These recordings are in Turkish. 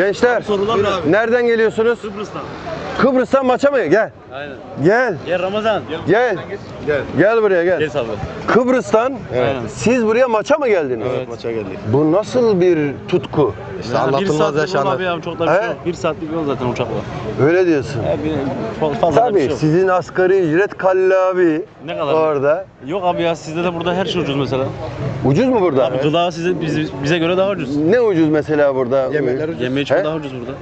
Gençler, buyurun nereden geliyorsunuz? Kıbrıs'tan. Kıbrıs'tan maça mı? Gel. Aynen. Gel. Gel Ramazan. Gel. Gel buraya gel. Gel abi. Kıbrıs'tan Evet. siz buraya maça mı geldiniz? Evet. Maça geldik. Bu nasıl bir tutku? İşte Yani bir anlatılmaz saatlik yol yaşanır. abi ya çok da bir He? şey yok. Bir saatlik yol zaten uçakla. Öyle diyorsun. Ya bir fa- fazla da bir Tabii şey yok. sizin asgari ücret kallabi Ne kadar? orada. Yok abi ya sizde de burada her şey ucuz mesela. Ucuz mu burada? Abi gıda size biz, bize göre daha ucuz. Ne ucuz mesela burada? Yemekler ucuz. Yemeği çok He? daha ucuz burada.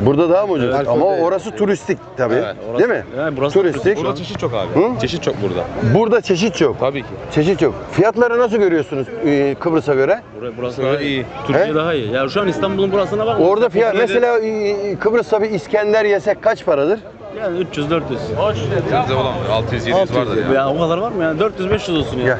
Burada daha mı ucuz? Evet, Ama değil. orası turistik tabii. Evet, orası- Değil mi? Yani burası turistik. Burada çeşit çok abi. Hı? Çeşit çok burada. Burada çeşit çok. Tabii ki. Çeşit çok. Fiyatları nasıl görüyorsunuz e, Kıbrıs'a göre? Burası, burası daha iyi. Türkiye He? daha iyi. Ya şu an İstanbul'un burasına bak. Orada fiyat mesela e, Kıbrıs'ta bir İskender yesek kaç paradır? yani 300 400. Bizde olan 600 700 vardır ya. Ya o kadar var mı ya? 400 500 olsun ya. Gel.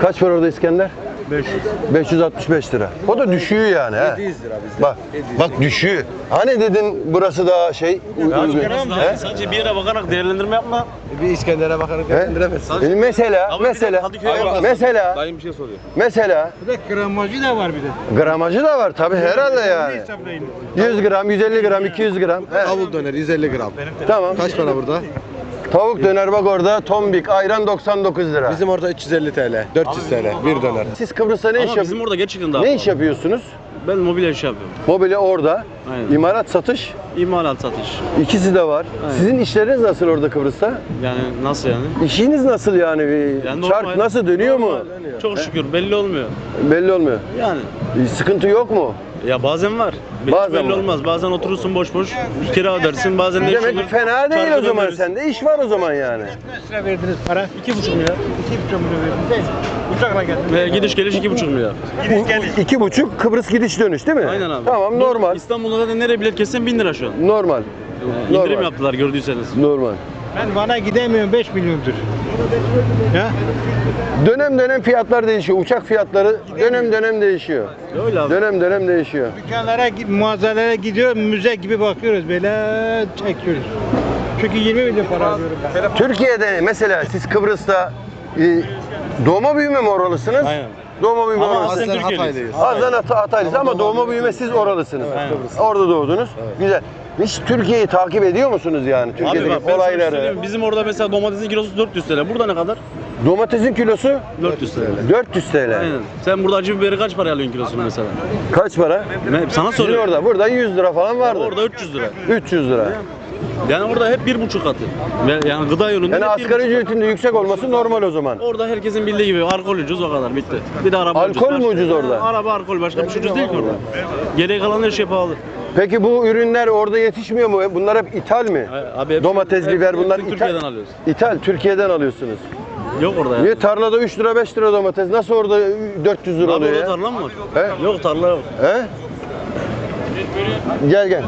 Kaç var orada İskender? 500. 565 lira. O da düşüyor yani. he. 700 lira bizde. Bak, bak düşüyor. Hani dedin burası daha şey? Ya uygun. iyi. Sadece bir yere bakarak değerlendirme yapma. Bir İskender'e bakarak He? değerlendiremezsin. E, Mesela, Abi bir de mesela, Kadıköy'e bak. mesela, Dayım bir şey soruyor. mesela Bir de gramajı da var bir de. gramajı da var tabii herhalde yani. Hesaplayın. 100 gram, 150 gram, 200 gram. He, Tavuk döner 150 gram. tamam. Kaç para burada? Tavuk döner bak orada, tombik, ayran 99 lira. Bizim orada 350 TL, 400 TL bir döner. Siz Kıbrıs'ta ne iş Ama bizim yapıyorsunuz? orada gerçekten daha Ne pahalı. iş yapıyorsunuz? Ben mobilya iş yapıyorum. Mobilya orada, Aynen. imalat satış, İmalat satış. ikisi de var. Aynen. Sizin işleriniz nasıl orada Kıbrıs'ta? Yani nasıl yani? İşiniz nasıl yani? Bir Yani Çark normal- nasıl dönüyor mu? normal. Çok şükür belli olmuyor. Belli olmuyor. Yani E, Sıkıntı yok mu? Ya bazen var. Hiç Bazen belli var. olmaz. Bazen oturursun boş boş kira ödersin. Bazen de iş olur. Demek fena değil o zaman döneriz. sende. İş var o zaman yani. Kaç lira verdiniz para? İki buçuk milyar. İki buçuk milyar verdiniz. Uçakla geldim. Ve gidiş geliş iki buçuk milyar. U- iki buçuk Kıbrıs gidiş dönüş değil mi? Aynen abi. Tamam normal. İstanbul'da zaten nereye bilet kessen bin lira şu an. Normal. Yani indirim Normal. yaptılar gördüyseniz. Normal. Ben Van'a gidemiyorum 5 milyondur. Ya Dönem dönem fiyatlar değişiyor. Uçak fiyatları dönem dönem değişiyor. Öyle abi. Dönem dönem değişiyor. dükkanlara, mağazalara gidiyoruz müze gibi bakıyoruz böyle çekiyoruz. Çünkü 20 milyon para alıyorum ben. Türkiye'de mesela siz Kıbrıs'ta e, doğma büyüme mi oralısınız? Aynen. Doğma büyüme Ama oralısınız. aslen Türkiye'liyiz. Hataylıyız. Azdan Hat- Hataylısınız ama doğma büyüme siz oralısınız. Aynen. Orada doğdunuz. Güzel. Hiç Türkiye'yi takip ediyor musunuz yani? Türkiye'deki bak ben sana olayları. söyleyeyim, bizim orada mesela domatesin kilosu 400 TL. Burada ne kadar? Domatesin kilosu 400 TL. 400 TL. Aynen. Sen burada acı biberi kaç paraya alıyorsun kilosunu mesela? Kaç para? Ne, sana Sizin soruyorum. orada. Burada 100 lira falan vardı. Orada 300 lira. 300 lira. Yani orada hep bir buçuk katı. Ve yani gıda yönünde Yani hep bir asgari buçuk katı. ücretin de yüksek olması normal o zaman. Orada herkesin bildiği gibi alkol ucuz o kadar bitti. Bir de araba ucuz. Alkol Başka- ucuz orada? Araba alkol başka bir şey ucuz değil ki orada. Geriye kalan her şey pahalı. Peki bu ürünler orada yetişmiyor mu? Bunlar hep ithal mi? Abi hep- Domates, hep- biber hep bunlar Türkiye'den ithal. alıyoruz. İthal, Türkiye'den alıyorsunuz. Yok orada ya. Niye tarlada 3 lira 5 lira domates nasıl orada 400 lira Abi oluyor orada ya? tarla mı var? He? Yok tarla yok. He? Gel gel.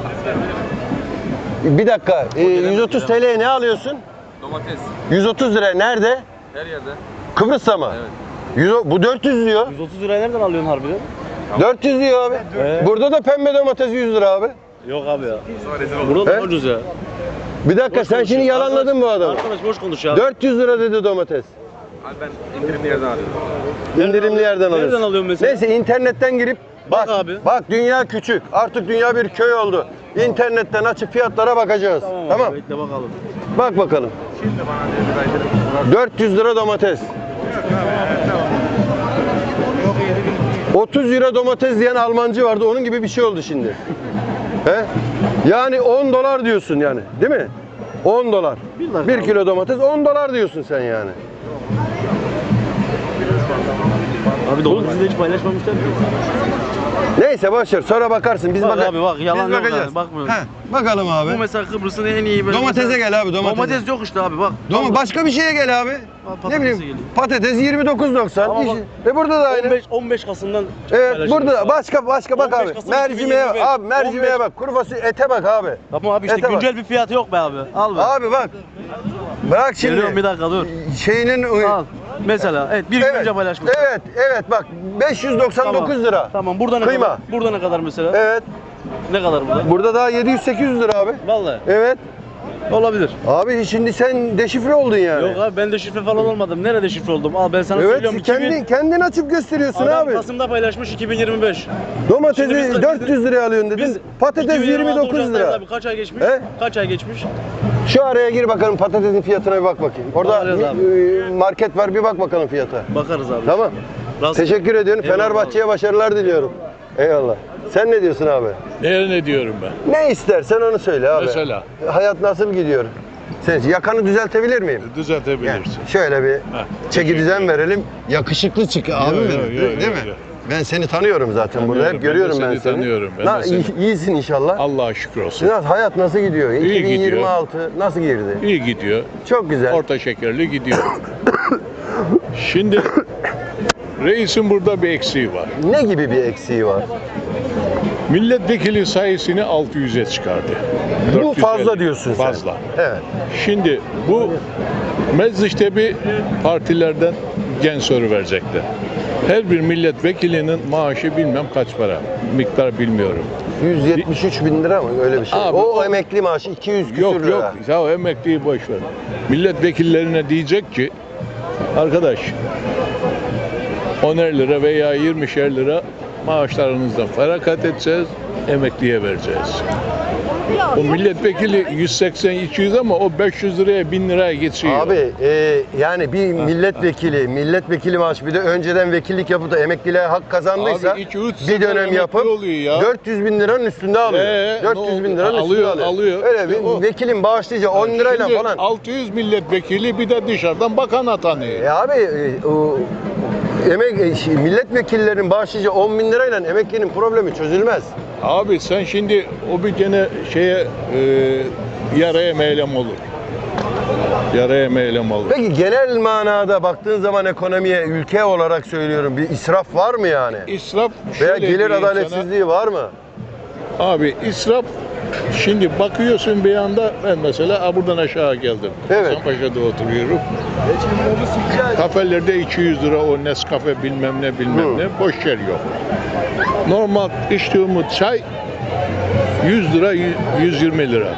Bir dakika. Ee, 130 TL'ye ne alıyorsun? Domates 130 lira nerede? her yerde. Kıbrıs'ta mı? Evet. Bu 400 diyor. 130 liraya nereden alıyorsun harbiden? 400 diyor abi. Ee? Burada da pembe domates 100 lira abi. Yok abi ya. Burada He? da ucuz ya. Bir dakika Boş sen şimdi konuşuyor. yalanladın bu adamı. Arkadaş boş konuş ya. 400 lira dedi domates. Abi ben indirimli yerden alıyorum. İndirimli yerden alıyorsun. Nereden alıyorsun mesela? Neyse internetten girip bak Bak abi. bak dünya küçük. Artık dünya bir köy oldu. İnternetten açıp fiyatlara bakacağız. Tamam. Tamam. abi, Bekle bakalım. Bak bakalım. 400 lira domates. 30 lira domates diyen Almancı vardı. Onun gibi bir şey oldu şimdi. He? Yani 10 dolar diyorsun yani. Değil mi? 10 dolar. Bir dakika 1 abi. kilo domates 10 dolar diyorsun sen yani. Abi domatesi de hiç paylaşmamışlar ki. Neyse boş ver. Sonra bakarsın. Biz Bak baka- abi bak, yalan Biz yok bakacağız. yani, bakmıyoruz. He, bakalım abi. Bu mesela Kıbrıs'ın en iyi böyle Domatese gel abi, domatese. Domates yok işte abi bak. Doma başka bir şeye gel abi. patatese ne bileyim geleyim. patates 29.90. Ama bak, Ve burada da aynı. 15 15 Kasım'dan Evet paylaşılmış burada abi. başka başka bak 15 abi. Kasım Mercimeğe 2025. abi mercimeğe 15 bak. Kuru fasulye ete bak abi. Tamam abi işte Ete bak. güncel bir fiyatı yok be abi. Al be. Abi bak. Bırak Geliyorum bir şimdi. dakika dur. Şeyinin Al. Mesela evet bir gün Evet. önce paylaşmış. Evet, evet bak 599 lira. Tamam burada ne Kıyma. kadar? Burada ne kadar mesela? Evet. Ne kadar burada? Burada daha 700 800 lira abi. Vallahi. Evet. Olabilir. Abi şimdi sen deşifre oldun yani. Yok abi ben de şifre falan olmadım. Nerede şifre oldum? Al ben sana Evet söylüyorum. kendi 2000 kendin açıp gösteriyorsun Adam abi. Kasım'da paylaşmış 2025. Domatesi Şimdi biz de- 400 liraya alıyorsun dedin. Patates 2026 29 Ocak'tayız lira. Abi. Kaç ay geçmiş? He? Kaç ay geçmiş? Şu araya gir bakalım patatesin fiyatına bir bak bakayım. Orada Bakarız abi. e, market var bir bak bakalım fiyata. Bakarız abi. Tamam. Rast- Teşekkür ediyorum. Eyvallah Fenerbahçe'ye başarılar diliyorum. Eyvallah. Sen ne diyorsun abi? Neye ne diyorum ben? Ne istersen onu söyle abi. Mesela? Hayat nasıl gidiyor? Sen yakanı düzeltebilir miyim? Yani Düzeltebilirsin. şöyle bir Heh, çeki düzen verelim. Yakışıklı çık abi. Yo, yo, benim, yo, değil, yo, değil mi? Ben seni tanıyorum zaten burada. Tanıyorum, Hep ben de görüyorum ben, seni seni. tanıyorum, ben Na, seni. iyisin inşallah. Allah'a şükür olsun. Nasıl, hayat nasıl gidiyor? İyi 2026 nasıl girdi? İyi gidiyor. Çok güzel. Orta şekerli gidiyor. Şimdi reisin burada bir eksiği var. Ne gibi bir eksiği var? Milletvekili sayısını 600'e çıkardı. Bu 450. fazla diyorsun sen. Fazla. Evet. Şimdi bu mecliste bir partilerden gen soru verecekler. Her bir milletvekilinin maaşı bilmem kaç para. Miktar bilmiyorum. 173 bin lira mı öyle bir şey? Abi, o, o- emekli maaşı 200 küsür Yok lira. yok. Ya o emekliyi boş ver. Milletvekillerine diyecek ki arkadaş 10'er lira veya 20'şer lira maaşlarınızdan feragat edeceğiz, emekliye vereceğiz. O milletvekili 180-200 ama o 500 liraya 1000 liraya geçiyor. Abi e, yani bir milletvekili, milletvekili maaşı bir de önceden vekillik yapıp da emekliliğe hak kazandıysa Abi iki, üç bir sene dönem emekli yapıp oluyor ya. 400 bin liranın üstünde alıyor. Ee, ne 400 bin oldu? liranın üstünde Alıyor, alıyor. alıyor. Öyle İşte bir o. vekilin bağışlayacağı 10 lirayla Şimdi falan. 600 milletvekili bir de dışarıdan bakan atanıyor. E abi e, o emek e, milletvekillerinin bağışlayacağı 10 bin lirayla emeklinin problemi çözülmez. Abi sen şimdi o bir gene şeye e, yaraya meylem olur. Yaraya meylem olur. Peki genel manada baktığın zaman ekonomiye ülke olarak söylüyorum bir israf var mı yani? İsraf Veya gelir adaletsizliği var mı? Abi israf şimdi bakıyorsun bir anda ben mesela buradan aşağı geldim. Evet. Hasanpaşa'da oturuyorum. Kafelerde 200 lira o Nescafe bilmem ne bilmem Hı. ne boş yer yok. Normal içtiğimiz çay 100 lira 120 lira.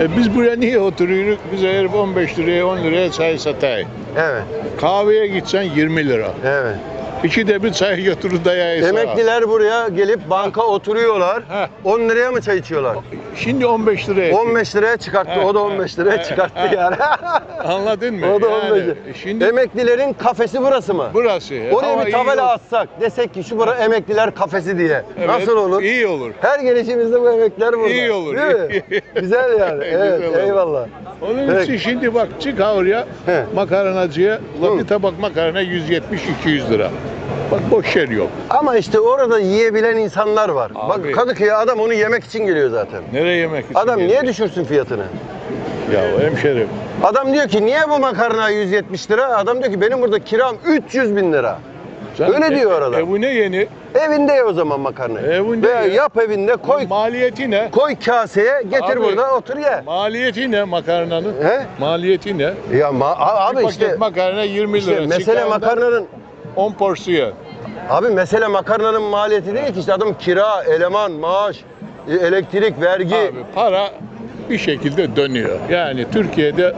E biz buraya niye oturuyoruz? Bize herif 15 liraya 10 liraya çay satayım. Evet, Kahveye gitsen 20 lira. evet. İki de bir çay götürür dayağı sağa. Emekliler buraya gelip banka oturuyorlar. Heh. 10 liraya mı çay içiyorlar? Şimdi 15 liraya. 15 liraya çıkarttı. O da 15 liraya çıkarttı yani. Anladın mı? o da Yani 15 lira. Şimdi Emeklilerin kafesi burası mı? burası. Oraya Ama bir tabela atsak. Desek ki şu bura emekliler kafesi diye. Evet, Nasıl olur? İyi olur. Her gelişimizde bu emekliler burada. İyi olur. Değil mi? Güzel yani. Güzel Evet, olur. eyvallah. Onun için şimdi bak çık oraya makarnacıya bir tabak makarna 170-200 lira. Bak boş yer yok. Ama işte orada yiyebilen insanlar var. Abi. Bak Kadıköy'e adam onu yemek için geliyor zaten. Nereye yemek için Adam niye geliyor? düşürsün fiyatını? Ya hemşerim. Adam diyor ki niye bu makarna 170 lira? Adam diyor ki benim burada kiram 300 bin lira. sen Öyle diyor adam. Evine yeni. Evinde ye o zaman makarnayı. Evinde Veya ye. yap evinde koy Maliyeti ne? koy kaseye getir Abi. burada otur ye. Maliyeti ne makarnanın? He? Maliyeti ne? Ya ma- a- bir abi paket işte, makarna 20 lira. işte mesele Çıkarında makarnanın 10 porsiyon. abi mesele makarnanın maliyeti değil ki işte adam kira, eleman, maaş, e, elektrik, vergi. Abi para bir şekilde dönüyor. Yani Türkiye'de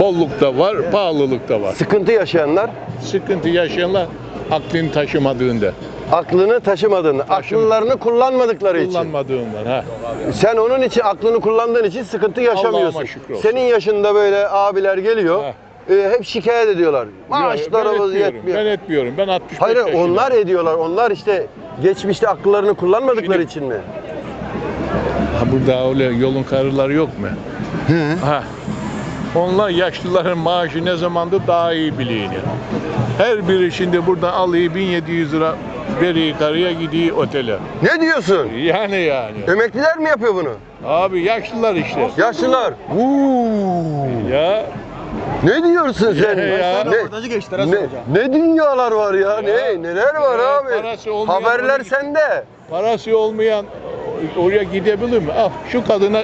bolluk da var, pahalılık da var. Sıkıntı yaşayanlar Sıkıntı yaşayanlar aklını taşımadığında, aklını taşımadığını, akıllarını kullanmadıkları için. kullanmadığından ha. Sen onun için aklını kullandığın için sıkıntı yaşamıyorsun. Allah'ıma şükür olsun. Senin yaşında böyle abiler geliyor. Ha. E, hep şikayet ediyorlar. ben Maaşlarımız etmiyorum, yetmiyor. ben etmiyorum. Ben 65 Hayır yaşındayım. onlar ediyorlar. Onlar işte geçmişte akıllarını kullanmadıkları Şimdi- için mi? Ha burada öyle yolun karıları yok mu? Ha. Onlar yaşlıların maaşı ne zamandır daha iyi biliniyor. Her biri şimdi buradan alıyor 1700 lira veriyor karıya gidiyor otele. Ne diyorsun? Yani yani. Emekliler mi yapıyor bunu? Abi yaşlılar işte. Yaşlılar. Uuu. Ya Ne diyorsun sen? Ya, ya. Ne, ne, ne dünyalar var ya? Ne neler var Ya, abi? parası olmayan Haberler oraya- sende. parası olmayan oraya gidebilir mi? Ah şu kadına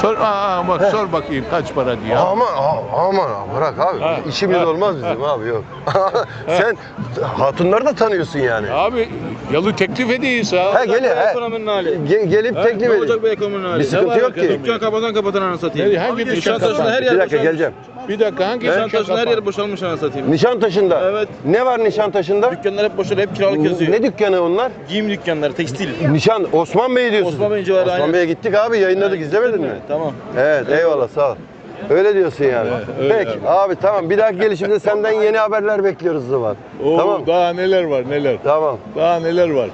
Sor, aa, bak sor bakayım kaç para diye. Ama a- aman bırak abi. Ha, İşimiz ha, olmaz bizim abi yok. Sen hatunları da tanıyorsun yani. Abi yalı teklif edeyim ha. Ha gel he. Ekonominin hali. Ge- gelip Ha, teklif ne edin. olacak bu ekonominin hali? Bir sıkıntı yok ki. Dükkan kapatan kapatan anasını satayım. Kapan? her Bir yer dakika boşalmış. geleceğim. Bir dakika hangi Nişantaşı'nda her kapan? yer boşalmış anasını satayım. Nişantaşı'nda. Evet. Ne var Nişantaşı'nda? Dükkanlar hep boşalıyor, hep kiralık yazıyor. Ne dükkanı onlar? Giyim dükkanları, tekstil. Nişan Osman Bey diyorsun. Osman Bey civarı, Osman aynen. Bey'e gittik abi yayınladık izlemedin mi? Tamam. Evet eyvallah sağ ol. Öyle diyorsun yani. öyle Peki abi. tamam bir dahaki gelişimde senden yeni haberler bekliyoruz o zaman. Oo, Tamam. Daha neler var neler. Tamam. Daha neler var.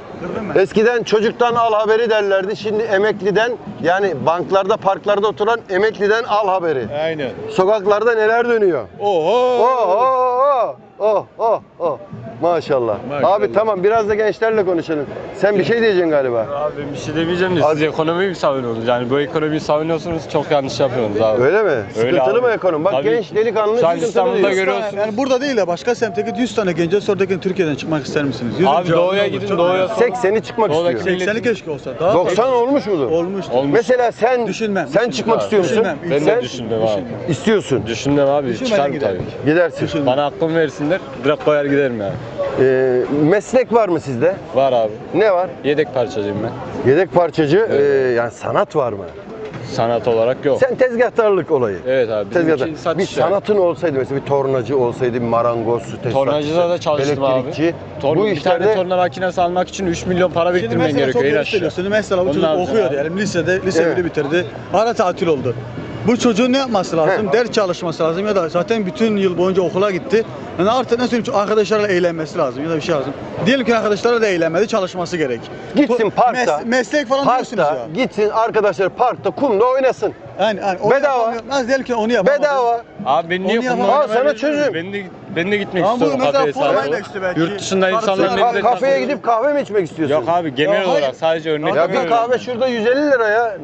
Eskiden çocuktan al haberi derlerdi. Şimdi emekliden yani banklarda parklarda oturan emekliden al haberi. Aynen. Sokaklarda neler dönüyor? Oho. Oh oh oh oh oh oh. Maşallah. Maşallah. Abi tamam biraz da gençlerle konuşalım. Sen bir şey diyeceksin galiba. Abi bir şey demeyeceğim de Az- siz ekonomiyi mi savunuyorsunuz? Yani bu ekonomiyi savunuyorsunuz çok yanlış yapıyorsunuz abi. Öyle mi? Sıkıntılı abi. mı ekonomi? Bak Tabii. genç delikanlı Şu an sıkıntılı İstanbul'da diyor. görüyorsunuz. Yani burada değil de başka semtteki 100 tane gence sordaki Türkiye'den çıkmak ister misiniz? Abi doğuya gidin doğuya sorun. 80'i çıkmak Doğudaki istiyor. 80'i keşke olsa. Daha 90 olmuş mudur? Olmuş. Mesela sen Düşünmem, sen düşünmem. çıkmak istiyor musun? Düşünmem. Ben Sen de düşündüm abi. istiyorsun. Düşündüm abi Düşünmeden çıkarım giderim. tabii ki. Gidersin. Bana aklım versinler direkt koyar giderim yani. Ee, meslek var mı sizde? Var abi. Ne var? Yedek parçacıyım ben. Yedek parçacı, ee, yani sanat var mı? Sanat olarak yok. Sen tezgahtarlık olayı. Evet abi. Tezgahtar. Bir yani. sanatın olsaydı mesela bir tornacı olsaydı, bir marangoz, su tesisatçısı, Tornacıda da çalıştım elektrikçi. abi. Torn, Bu bir tane işlerde torna makinesi almak için 3 milyon para Şimdi biriktirmen mesela çok gerekiyor. doğru aşağı. söylüyorsun. Mesela bu çocuk okuyor diyelim lisede, lise Evet. biri bitirdi. Ara tatil oldu. Bu çocuğun ne yapması lazım? He. Ders çalışması lazım ya da zaten bütün yıl boyunca okula gitti. Yani artık ne söyleyeyim arkadaşlarla eğlenmesi lazım ya da bir şey lazım. Diyelim ki arkadaşlarla da eğlenmedi, çalışması gerek. Gitsin parkta, mes- meslek falan diyorsunuz parkta ya. gitsin arkadaşlar parkta kumda oynasın. Yani, yani onu Bedava. Ben diyelim ki onu yapamadım. Bedava. Abi ben niye kumda. Al sana çözüm. Ben de, ben de gitmek Ama bu istiyorum kafeye belki. Yurt dışında insanlar Ka- güzel kafeye gidip kahve mi içmek istiyorsun? Yok abi genel Ya hayır. olarak sadece örnek Ya bir kahve şurada 150 lira ya.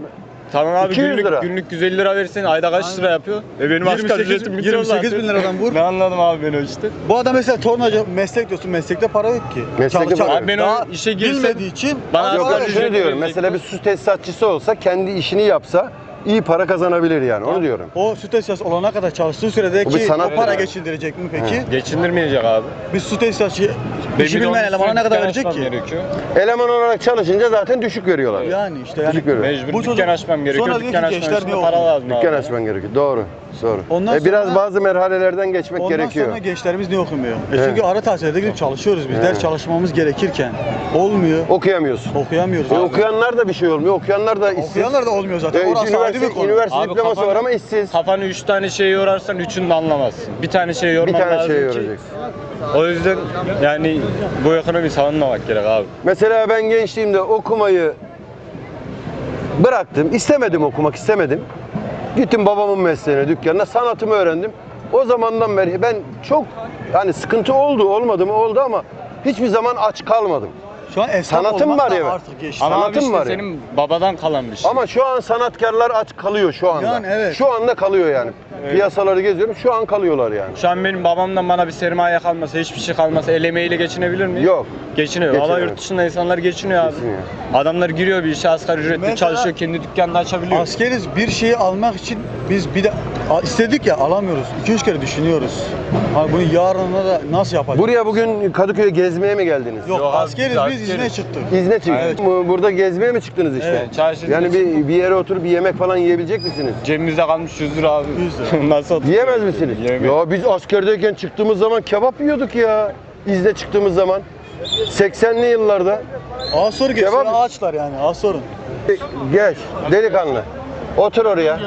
Tamam abi 200 günlük, lira. günlük 150 lira verirsen ayda kaç lira yapıyor? E benim asgari 28 ücretim bitiyor 28 bin liradan vur. ne anladım abi ben o işte. Bu adam mesela tornacı meslek diyorsun. Meslekte para yok ki. Meslekte para yok. Abi ben o işe girsem- bilmediği için Bana Yok asgari ücret şunu diyorum. Mesela bir su tesisatçısı olsa kendi işini yapsa iyi para kazanabilir yani. Onu diyorum. O süt tesisatçısı olana kadar çalıştığı sürede Bu bir ki sanat o para yani. geçindirecek mi peki? Geçindirmeyecek abi. Bir süt Ben işi bir de bilmeyen elemana ne kadar dükkan verecek açmam ki? Gerekiyor. Eleman olarak çalışınca zaten düşük veriyorlar. Yani işte yani. Düşük veriyor. Mecbur Bu dükkan çocuk- açmam gerekiyor. Sonra diyor Dükkan ki açmam gençler için de para lazım abi. Dükkan açman gerekiyor. Doğru. Doğru. Ondan E, biraz sonra- bazı merhalelerden geçmek Ondan gerekiyor. sonra gençlerimiz niye okumuyor? E çünkü ara tatilde gidip çalışıyoruz biz. Ders çalışmamız gerekirken olmuyor. Okuyamıyorsun. Okuyamıyoruz. E, abi. okuyanlar da bir şey olmuyor. Okuyanlar da işsiz. Okuyanlar da olmuyor zaten. E, Orası ayrı üniversite, bir konu. üniversite Abi diploması kafanı- var ama işsiz. Kafanı 3 tane şeye yorarsan üçünü de anlamazsın. Bir tane şeye yorman Bir tane lazım şey ki. göreceksin. O yüzden yani bu ekonomiyi savunmamak gerek abi. Mesela ben gençliğimde okumayı bıraktım. İstemedim okumak istemedim. Gittim babamın mesleğine, dükkanına sanatımı öğrendim. O zamandan beri ben çok hani sıkıntı oldu, olmadı mı oldu ama hiçbir zaman aç kalmadım. Şu an esnaf olmak var da ya. artık geçti. Ama abi Sanatım işte var ya. senin babadan kalan bir şey. Ama şu an sanatkarlar aç kalıyor şu anda. Yani evet. Şu anda kalıyor yani. Piyasaları geziyorum. Şu an kalıyorlar yani. Şu an benim babamdan bana bir sermaye kalmasa, hiçbir şey kalmasa el emeğiyle geçinebilir miyim? Yok. Geçiniyor. Valla yurt dışında insanlar geçiniyor abi. Geçiniyor. Adamlar giriyor bir işe asgari ücretli Mesela- çalışıyor, kendi dükkanını açabiliyor. Askeriz bir şeyi almak için biz bir de a- istedik ya alamıyoruz. 2-3 kere düşünüyoruz. Abi bunu yarına da nasıl yapacağız? Buraya bugün Kadıköy'e gezmeye mi geldiniz? Yok, Yok abi, askeriz biz askeriz. İzne çıktık. İzne çıktınız. Evet. Bu- Burada gezmeye mi çıktınız işte? Evet, çarşıda Yani bir, bir yere oturup bir yemek falan yiyebilecek misiniz? Cebimizde kalmış 100 lira abi. 100 lira. Nasıl oturuyor? Yiyemez misiniz? Yiyemem. Ya biz askerdeyken çıktığımız zaman kebap yiyorduk ya. İzne çıktığımız zaman. 80'li yıllarda. Az sonra geçsin Cevap- ağaçlar yani az sorun. Geç delikanlı. Otur oraya.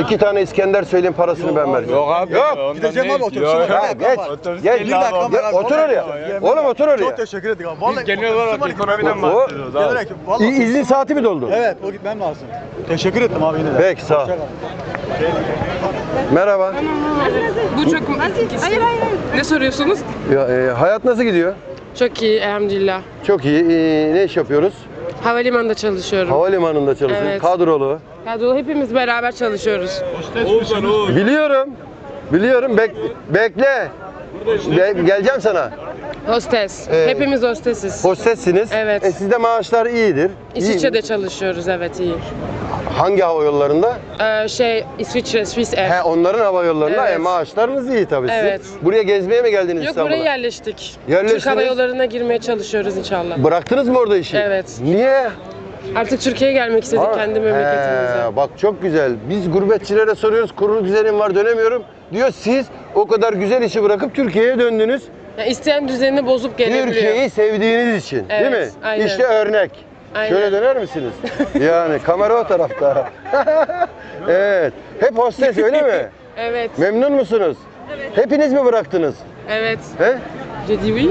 İki tane İskender söyleyin parasını ben vereceğim. Yok abi. Yok, gideceğim abi. Ya Tamam, geç. Geç. Gel, abi. otur oraya. Oğlum otur oraya. Çok teşekkür ederim abi. Vallahi Biz genel olarak ekonomiden O- bahsediyoruz abi. Gelerek vallahi. İ- İzin saati mi doldu? Evet o gitmem lazım. Teşekkür ettim abi yine de. Peki, sağ ol. Hoşça kal. Merhaba. Bu çok... Hayır hayır. Ne soruyorsunuz? Ya, e, hayat nasıl gidiyor? Çok iyi elhamdülillah. Çok iyi. E, ne iş yapıyoruz? Havalimanında çalışıyorum. Havalimanında çalışıyoruz. Evet. Kadrolu. Kadrolu hepimiz beraber çalışıyoruz. Biliyorum. Biliyorum. Bek- bekle. Be- geleceğim sana. Hostes. Ee, hepimiz hostesiz. Hostessiniz. Evet. E, sizde maaşlar iyidir. İç İyi. çalışıyoruz evet iyi. Hangi hava yollarında? Ee, şey İsviçre, Swiss Air. He onların hava yollarında. Evet. E, maaşlarınız iyi tabii. Evet. Buraya gezmeye mi geldiniz Yok İstanbul'a? buraya yerleştik. Yerleştiniz. Türk Hava Yolları'na girmeye çalışıyoruz inşallah. Bıraktınız mı orada işi? Evet. Niye? Artık Türkiye'ye gelmek istedik Ha, kendi memleketimize. he, bak çok güzel. Biz gurbetçilere soruyoruz. Kurulu düzenim var dönemiyorum. Diyor siz o kadar güzel işi bırakıp Türkiye'ye döndünüz. Ya isteyen düzenini bozup gelebiliyor. Türkiye'yi sevdiğiniz için değil mi? Evet, aynen. İşte örnek. Aynen. Şöyle döner misiniz? yani kamera o tarafta. evet. Hep hostes öyle mi? Evet, Memnun musunuz? Evet. Hepiniz mi bıraktınız? evet. He? Dis oui.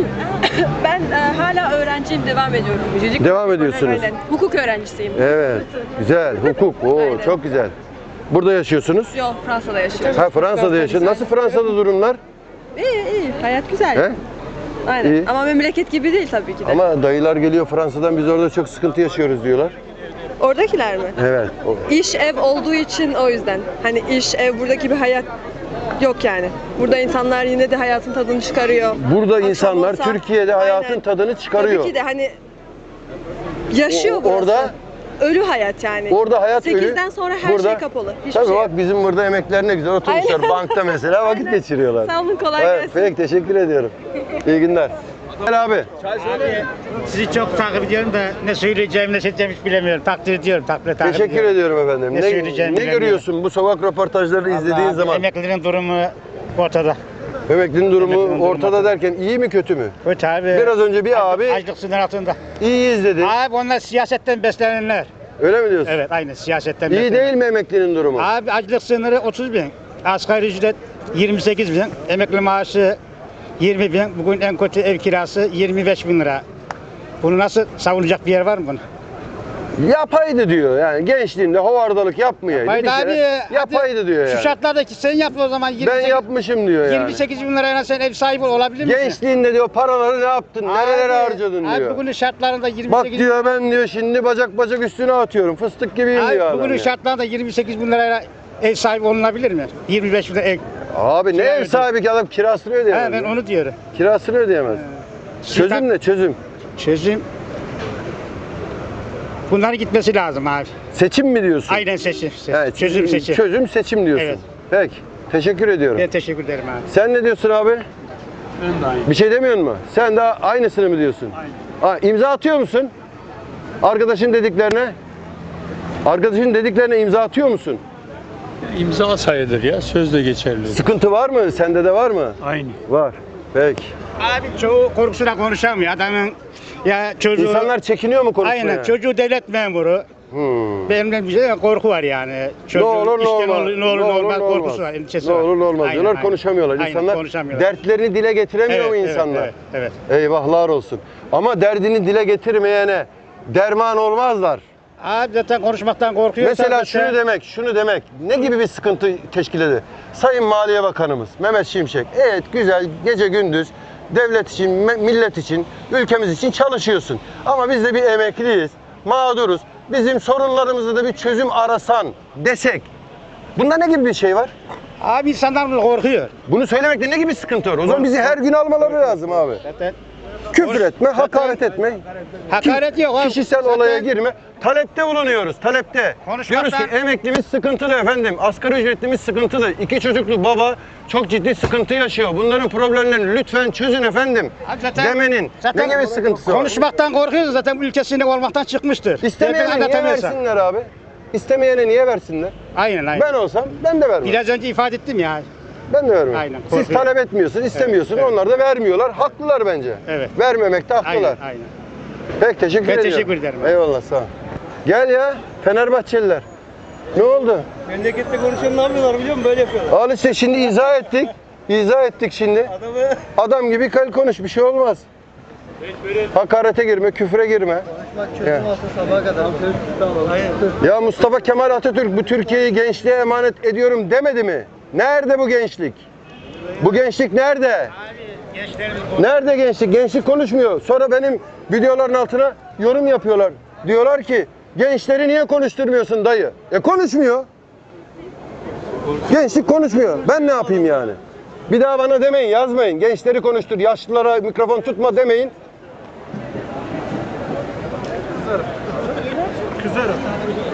Ben e, hala öğrenciyim, devam ediyorum. Müzik Devam ediyorsunuz. Aynen. Hukuk öğrencisiyim. Evet. Güzel. Hukuk. Oo, Aynen. çok güzel. Burada yaşıyorsunuz. Yok, Fransa'da yaşıyorum. Ha Fransa'da yaşıyorsunuz. Nasıl Fransa'da durumlar? İyi, iyi. Hayat güzel. He? Aynen. İyi. Ama memleket gibi değil tabii ki de. Ama dayılar geliyor Fransa'dan biz orada çok sıkıntı yaşıyoruz diyorlar. Oradakiler mi? Evet. o- İş ev olduğu için o yüzden. Hani iş ev buradaki bir hayat yok yani. Burada insanlar yine de hayatın tadını çıkarıyor. Burada Akşam insanlar olsa- Türkiye'de hayatın Aynen. tadını çıkarıyor. Tabii ki de hani yaşıyor O- burası. orada- ölü hayat yani. Orada hayat ölü. 8'den sonra her Burada- şey kapalı. Hiçbir Tabii şey yok. bak bizim burada emekler ne güzel oturmuşlar Aynen. bankta mesela vakit Aynen. geçiriyorlar. Sağ olun, kolay gelsin. Peki teşekkür ediyorum. İyi günler. Gel abi. Sizi çok takip ediyorum da ne söyleyeceğimi ne söyleyeceğimi hiç bilemiyorum. Takdir ediyorum, takdir, takip Teşekkür ediyorum. ediyorum efendim. Ne Ne, söyleyeceğimi ne bilemiyorum. görüyorsun bu sokak röportajlarını izlediğin zaman? Emeklilerin durumu ortada. Emeklinin durumu Emeklinin durumu ortada ortada. derken iyi mi kötü mü? Kötü abi. Biraz önce bir abi Açlık sınır altında. İyiyiz dedi. Abi onlar siyasetten beslenenler. Öyle mi diyorsun? Evet aynı siyasetten İyi beslenen. değil mi emeklinin durumu? Abi açlık sınırı 30 bin. Asgari ücret 28 bin. Emekli maaşı 20 bin. Bugün en kötü ev kirası 25 bin lira. Bunu nasıl savunacak bir yer var mı bunun? Yapaydı diyor yani gençliğimde hovardalık yapmayaydı. Bir kere abi. yapaydı diyor Şu yani. şartlardaki sen yap o zaman. Ben 28 yapmışım diyor yani. 28 bin lirayla sen ev sahibi olabilir misin? Gençliğinde diyor paraları ne yaptın, nerelere harcadın abi, diyor. bugünün şartlarında 28 Bak diyor ben diyor şimdi bacak bacak üstüne atıyorum. Fıstık gibiyim Abi, diyor adam bugünün şartlarında 28 bin lirayla ev sahibi olunabilir mi? 25 bin lira ev. Abi ne ev ödüyor. sahibi ki adam kirasını ödeyemez. Ha, ben ya. onu diyorum. Kirasını ödeyemez. Çözüm ne çözüm? Çözüm. Bunların gitmesi lazım abi. Seçim mi diyorsun? Aynen seçim. seçim. Evet, çözüm seçim. Çözüm seçim diyorsun. Evet. Peki. Teşekkür ediyorum. Ben teşekkür ederim abi. Sen ne diyorsun abi? Ben de aynı. Bir şey demiyorsun mu? Sen de aynısını mı diyorsun? Aynen. Ha, imza atıyor musun? Arkadaşın dediklerine? Arkadaşın dediklerine imza atıyor musun? İmza sayılır ya, sözde geçerli. Sıkıntı var mı? Sende de var mı? Aynı. Var. Peki. Abi çoğu korkusuyla konuşamıyor. Adamın ya çocuğu... İnsanlar çekiniyor mu konuşmaya? Aynen çocuğu devlet memuru. Hmm. Benimle bir şey korku var yani. Çocuğun ne olur ne olmaz. ne olur ne olmaz korkusu var, endişesi Ne var. olur ne olmaz Aynen, diyorlar aynen. konuşamıyorlar. Aynen, İnsanlar konuşamıyorlar. dertlerini dile getiremiyor Evet, mu evet, insanlar? Evet, evet. Eyvahlar olsun. Ama derdini dile getirmeyene derman olmazlar. Abi zaten konuşmaktan korkuyor. Mesela şunu demek, şunu demek. Ne gibi bir sıkıntı teşkil eder? Sayın Maliye Bakanımız Mehmet Şimşek. Evet güzel gece gündüz devlet için, millet için, ülkemiz için çalışıyorsun. Ama biz de bir emekliyiz, mağduruz. Bizim sorunlarımızda da bir çözüm arasan desek. Bunda ne gibi bir şey var? Abi insanlar korkuyor. Bunu söylemekte ne gibi sıkıntı var? O zaman bizi her gün almaları lazım abi. Zaten Küfür etme, hakaret etme. hakaret yok abi. Kişisel Zaten- olaya girme. Talepte bulunuyoruz, talepte. Konuşmaktan- Diyoruz ki emeklimiz sıkıntılı efendim, asgari ücretlimiz sıkıntılı. İki çocuklu baba çok ciddi sıkıntı yaşıyor. Bunların problemlerini lütfen çözün efendim. Abi zaten- Demenin zaten ne gibi sıkıntısı var? Konuşmaktan korkuyoruz zaten ülkesinde olmaktan çıkmıştır. İstemeyene niye versinler abi? İstemeyene niye versinler? Aynen aynen. Ben olsam ben de vermem. Biraz önce ifade ettim ya. Ben de vermem. Aynen, Siz talep etmiyorsun, istemiyorsun. Evet, evet. Onlar da vermiyorlar. Haklılar bence. Evet. Vermemekte haklılar. Aynen aynen. Peki teşekkür Ben ediyorum. teşekkür ederim. Eyvallah sağ ol. Gel ya Fenerbahçeliler. Ne oldu? Memlekette konuşuyorum ne yapıyorlar biliyor musun? Böyle yapıyorlar. Al işte şimdi izah ettik. İzah ettik şimdi. Adamı Adam gibi kal konuş bir şey olmaz. Hakarete girme, küfre girme. Ya. sabaha kadar. Hayır. Ya Mustafa Kemal Atatürk bu Türkiye'yi gençliğe emanet ediyorum demedi mi? Nerede bu gençlik? Bu gençlik nerede? Nerede gençlik? Gençlik konuşmuyor. Sonra benim videoların altına yorum yapıyorlar. Diyorlar ki gençleri niye konuşturmuyorsun dayı? E konuşmuyor. Gençlik konuşmuyor. Ben ne yapayım yani? Bir daha bana demeyin, yazmayın. Gençleri konuştur, yaşlılara mikrofon tutma demeyin. Kızarım.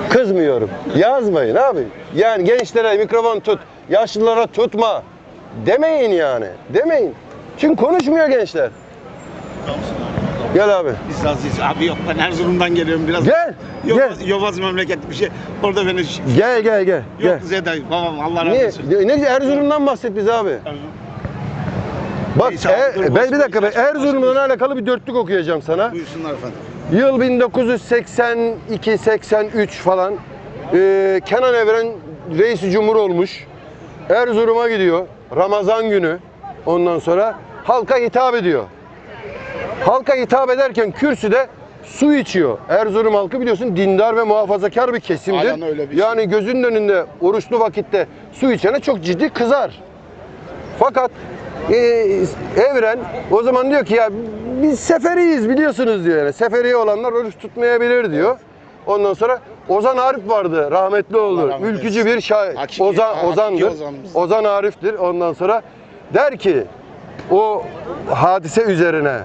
Kızmıyorum. Yazmayın abi. Yani gençlere mikrofon tut, yaşlılara tutma. Demeyin yani. Demeyin. Çünkü konuşmuyor gençler. Gel abi. Razıyız. Abi yok ben Erzurum'dan geliyorum biraz. Gel. Gel. Yovaz, Yovaz memleket bir şey. Orada beni Gel gel gel. Gel. yok Zeday babam Allah razı Niye? olsun. Ne Erzurum'dan bahset bize abi. Bak Neyse abi, e- dur, ben bir dakika ben. Erzurum'la alakalı bir dörtlük okuyacağım sana. Buyursunlar efendim. Yıl 1982-83 falan. Ee, Kenan Evren reisi cumhur olmuş. Erzurum'a gidiyor. Ramazan günü. Ondan sonra halka hitap ediyor. Halka hitap ederken kürsüde su içiyor. Erzurum halkı biliyorsun dindar ve muhafazakar bir kesimdir. Aynen öyle bir şey. yani gözünün önünde oruçlu vakitte su içene çok ciddi kızar. Fakat e, Evren o zaman diyor ki ya biz seferiyiz biliyorsunuz diyor yani. Seferi olanlar oruç tutmayabilir diyor. Ondan sonra Ozan Arif vardı rahmetli oldu. Rahmet Ülkücü bir şair. Hakiki- Ozan Ozan'dır. Ozan Arif'tir. Ondan sonra der ki o hadise üzerine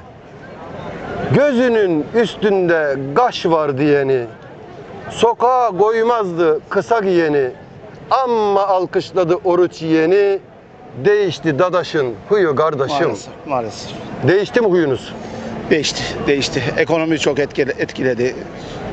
gözünün üstünde gaş var diyeni sokağa koymazdı kısa giyeni amma alkışladı oruç yiyeni değişti dadaşın huyu kardeşim. Maalesef. Maalesef. Değişti mi huyunuz? Değişti. Değişti. Ekonomi çok etkile- etkiledi.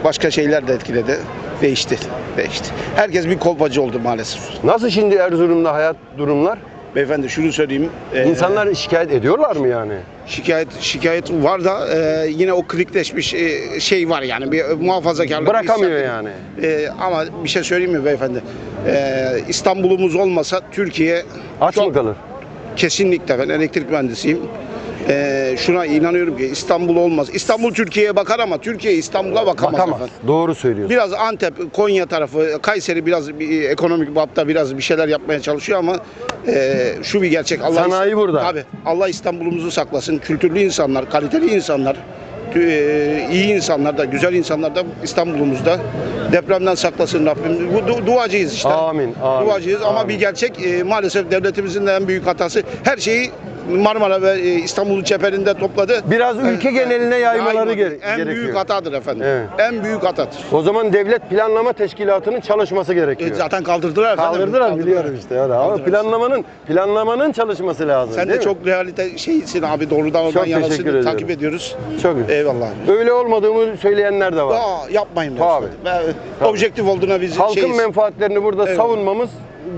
Başka şeyler de etkiledi. Değişti. Değişti. Herkes bir kolpacı oldu maalesef. Nasıl şimdi Erzurum'da hayat durumlar? Beyefendi şunu söyleyeyim. ee, İnsanlar şikayet ediyorlar mı yani? şikayet şikayet var da ee, yine o klikleşmiş ee, şey var yani bir muhafazakarlık. Bırakamıyor hissiyatı. yani. Ee, ama bir şey söyleyeyim mi beyefendi? Ee, İstanbul'umuz olmasa Türkiye Aç çok- mı kalır? Kesinlikle ben elektrik mühendisiyim. Ee, şuna inanıyorum ki İstanbul olmaz. İstanbul Türkiye'ye bakar ama Türkiye İstanbul'a bakamaz, Bakamaz. efendim. Doğru söylüyorsun. Biraz Antep, Konya tarafı, Kayseri biraz bir, ekonomik babda biraz bir şeyler yapmaya çalışıyor ama e, şu bir gerçek. Allah Sanayi burada. Tabii. Allah İstanbul'umuzu saklasın. Kültürlü insanlar, kaliteli insanlar, e, iyi insanlar da, güzel insanlar da İstanbul'umuzda depremden saklasın Rabbim. Bu du- duacıyız işte. Amin, amin, Duacıyız ama amin. bir gerçek e, maalesef devletimizin de en büyük hatası her şeyi Marmara ve e, İstanbul'un çeperinde topladı. Biraz ülke geneline yaymaları gere- En gerekiyor. büyük hatadır efendim. Evet. En büyük hatadır. O zaman devlet planlama teşkilatının çalışması gerekiyor. E, Zaten kaldırdılar efendim. Kaldırdılar biliyorum işte yani. Ama Kaldırdılar. planlamanın planlamanın çalışması lazım. Sen de çok realite şeysin abi doğrudan oradan yanasını takip ediyoruz. çok Eyvallah. öyle olmadığımı söyleyenler de var. Aa, yapmayın. Tabii. Tabii. Objektif olduğuna biz Halkın şeyiz. menfaatlerini burada Evet. savunmamız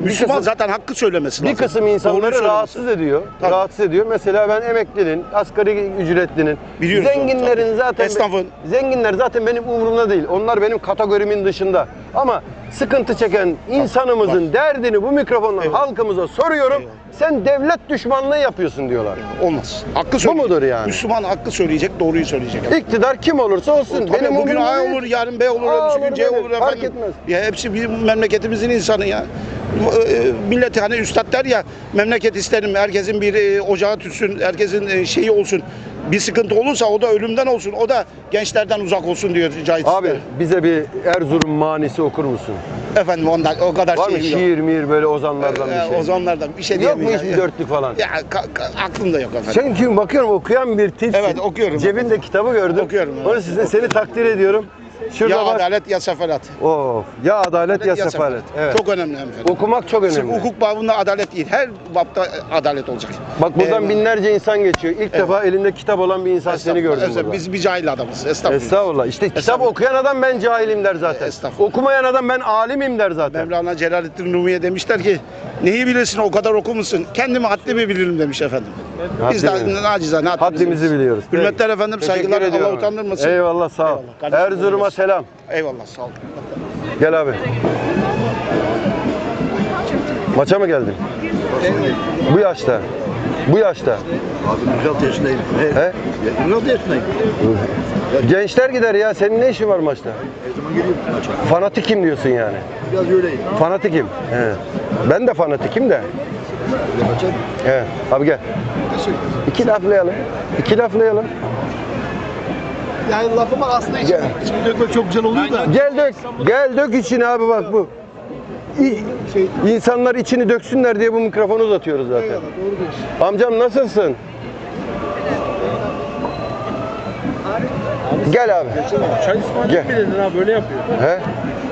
Müslüman kısım, zaten hakkı söylemesi bir lazım. kısım Doğruyu insanları rahatsız ediyor. Tabii. Rahatsız ediyor. Mesela ben emeklinin, asgari ücretlinin, Biliyoruz onu, zenginlerin tabii. zaten Esnafın. zenginler zaten benim umurumda değil. Onlar benim kategorimin dışında. Ama sıkıntı çeken insanımızın derdini bu mikrofondan Eyvallah. halkımıza soruyorum. Eyvallah. Sen devlet düşmanlığı yapıyorsun diyorlar. Olmaz. Hakkı Bu söyleyecek. mudur yani? Müslüman hakkı söyleyecek, doğruyu söyleyecek. İktidar kim olursa olsun. Tabii benim bugün A olur, yarın B olur, öbürsü gün C olur, olur fark efendim. etmez. Ya hepsi bir memleketimizin insanı ya. E, Millet hani üstad der ya memleket isterim herkesin bir e, ocağı tütsün, herkesin e, şeyi olsun. Bir sıkıntı olursa o da ölümden olsun, o da gençlerden uzak olsun diyor Cahit Abi bize bir Erzurum manisi okur musun? Efendim ondan o kadar Var mı şeyim yok. şiir miir böyle ozanlardan bir Ee, şey? Ozanlardan bir şey Yok mu diyemeyim. hiçbir dörtlük falan? Ya ka- ka- aklımda yok efendim. Sen kim bakıyorum okuyan bir tipsin. Evet, okuyorum. Cebinde kitabı gördüm. Okuyorum, evet. Onu size seni takdir ediyorum. Şurada ya bak. adalet ya sefalet. Of. Ya adalet ya Ya sefalet. Evet. Çok önemli efendim. Okumak çok Sırf önemli. hukuk babında adalet değil. Her babda adalet olacak. Bak buradan Eyvallah. binlerce insan geçiyor. İlk defa elinde kitap olan bir insan seni gördüm estağfurullah. burada. Biz bir cahil adamız. Estağfurullah. Estağfurullah. İşte kitap Estağfurullah. okuyan adam ben cahilim der zaten. Estağfurullah. Okumayan adam ben alimim der zaten. Mevlana Celaleddin Rumi'ye demişler ki neyi bilirsin o kadar okumuşsun. Kendimi haddimi bilirim demiş efendim. Biz Haddini. de nacizane haddimizi, Haddimizi biliyoruz. Hürmetler efendim, Teşekkür saygılar. Allah utandırmasın. Eyvallah sağ ol. Erzurum'a selam. Eyvallah sağ olun. Gel abi. Maça mı geldin? Bu yaşta. Bu yaşta. Abi 26 yaşındayım. He? 26 yaşındayım. Gençler gider ya. Senin ne işin var maçta? Her zaman geliyorum maça. Fanatikim diyorsun yani. Biraz öyleyim. Fanatikim. He. Ben de fanatikim de. Maça He. Abi gel. İki laflayalım. İki laflayalım. Yani lafım var aslında içim, Gel. dökmek çok güzel oluyor da. Gel dök. Gel dök içini abi bak bu. İ- İnsanlar içini döksünler diye bu mikrofonu uzatıyoruz zaten. Doğru diyorsun. Amcam nasılsın? Gel abi. Çay Gel. ısmarlayayım mı dedin ha böyle yapıyor. He?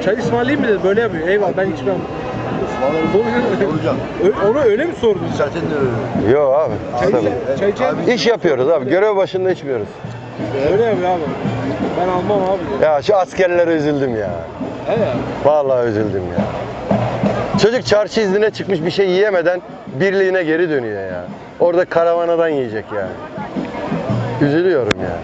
Çay ısmarlayayım mı dedin böyle yapıyor. Eyvallah ben içmem. Ö- Onu öyle mi sordun? Zaten de öyle. Yok abi. Tabii. Çay içer İş yapıyoruz abi. Görev başında içmiyoruz. Öyle yapıyor abi. Ben almam abi. Ya şu askerlere üzüldüm ya. Ya. Vallahi üzüldüm ya. Çocuk çarşı iznine çıkmış bir şey yiyemeden birliğine geri dönüyor ya. Orada karavanadan yiyecek yani. Üzülüyorum ya.